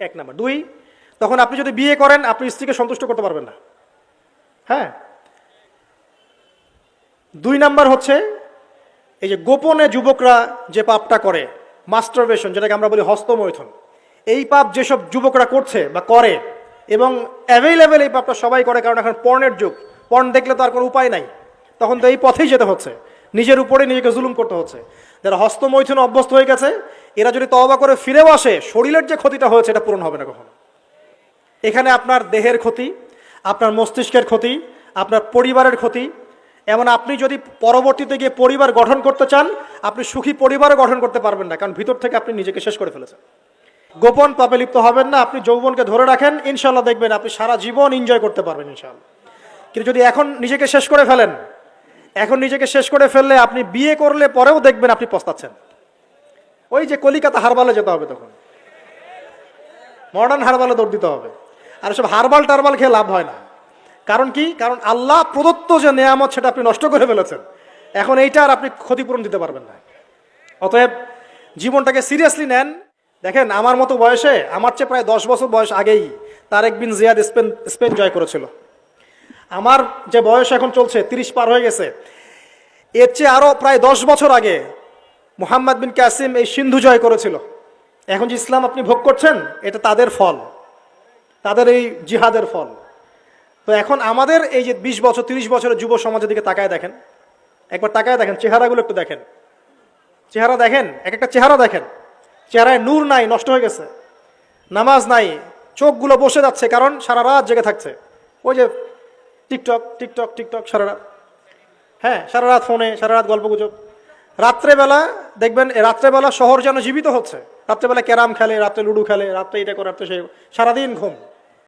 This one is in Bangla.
এক নাম্বার। দুই, তখন আপনি যদি বিয়ে করেন, আপনি স্ত্রীকে সন্তুষ্ট করতে পারবেন না। হ্যাঁ? দুই নাম্বার হচ্ছে, এই যে গোপনে যুবকরা যে পাপটা করে মাস্টারবেশন যেটাকে আমরা বলি হস্তমৈথুন, এই পাপ যেসব যুবকরা করছে বা করে, এবং অ্যাভেলেবেল এই পাপটা সবাই করে, কারণ এখন পর্নের যুগ পর্ন দেখলে তো আর কোনো উপায় নাই। তখন তো এই পথেই যেতে হচ্ছে। নিজের উপরে নিজেকে জুলুম করতে হচ্ছে। যারা হস্তমৈথুন অভ্যস্ত হয়ে গেছে এরা যদি তওবা করে ফিরেও আসে, শরীরের যে ক্ষতিটা হয়েছে এটা পূরণ হবে না কখনো। এখানে আপনার দেহের ক্ষতি, আপনার মস্তিষ্কের ক্ষতি, আপনার পরিবারের ক্ষতি। এমন আপনি যদি পরবর্তীতে গিয়ে পরিবার গঠন করতে চান, আপনি সুখী পরিবারও গঠন করতে পারবেন না, কারণ ভিতর থেকে আপনি নিজেকে শেষ করে ফেলেছেন। গোপন পাপে লিপ্ত হবেন না, আপনি যৌবনকে ধরে রাখেন ইনশাল্লাহ দেখবেন আপনি সারা জীবন এনজয় করতে পারবেন ইনশাল্লাহ কিন্তু যদি এখন নিজেকে শেষ করে ফেলেন, এখন নিজেকে শেষ করে ফেললে আপনি বিয়ে করলে পরেও দেখবেন আপনি পস্তাচ্ছেন। ওই যে কলিকাতা হারবালে যেতে হবে তখন। মডার্ন হারবালে দৌড় দিতে হবে। আর সব হারবাল টারবাল খেয়ে লাভ হয় না। কারণ কি? কারণ আল্লাহ প্রদত্ত যে নেয়ামত সেটা আপনি নষ্ট করে ফেলেছেন। এখন এইটা আর আপনি ক্ষতিপূরণ দিতে পারবেন না। অতএব জীবনটাকে সিরিয়াসলি নেন। দেখেন, আমার মতো বয়সে, আমার চেয়ে প্রায় দশ বছর বয়স আগেই Tariq bin Ziyad Spain Spain জয় করেছিল। আমার যে বয়স এখন চলছে, তিরিশ পার হয়ে গেছে, এর চেয়ে আরও প্রায় দশ বছর আগে মুহাম্মদ বিন কাসিম এই সিন্ধু জয় করেছিল। এখন যে ইসলাম আপনি ভোগ করছেন, এটা তাদের ফল। তাদের এই জিহাদের ফল। তো এখন আমাদের এই যে বিশ বছর, তিরিশ বছরের যুব সমাজের দিকে তাকায় দেখেন। একবার তাকায় দেখেন, চেহারাগুলো একটু দেখেন। চেহারা দেখেন, এক একটা চেহারা দেখেন। চেহারায় নূর নাই, নষ্ট হয়ে গেছে। নামাজ নাই, চোখগুলো বসে যাচ্ছে, কারণ সারা রাত জেগে থাকছে। ওই যে টিকটক টিকটক টিকটক, সারা রাত। হ্যাঁ সারা রাত ফোনে, সারা রাত গল্প গুজব রাত্রেবেলা দেখবেন রাত্রেবেলা শহর যেন জীবিত হচ্ছে। রাত্রেবেলা ক্যারাম খেলে, রাত্রে লুডো খেলে, রাত্রে এটা করে, রাত্রে সেই সারাদিন ঘুম।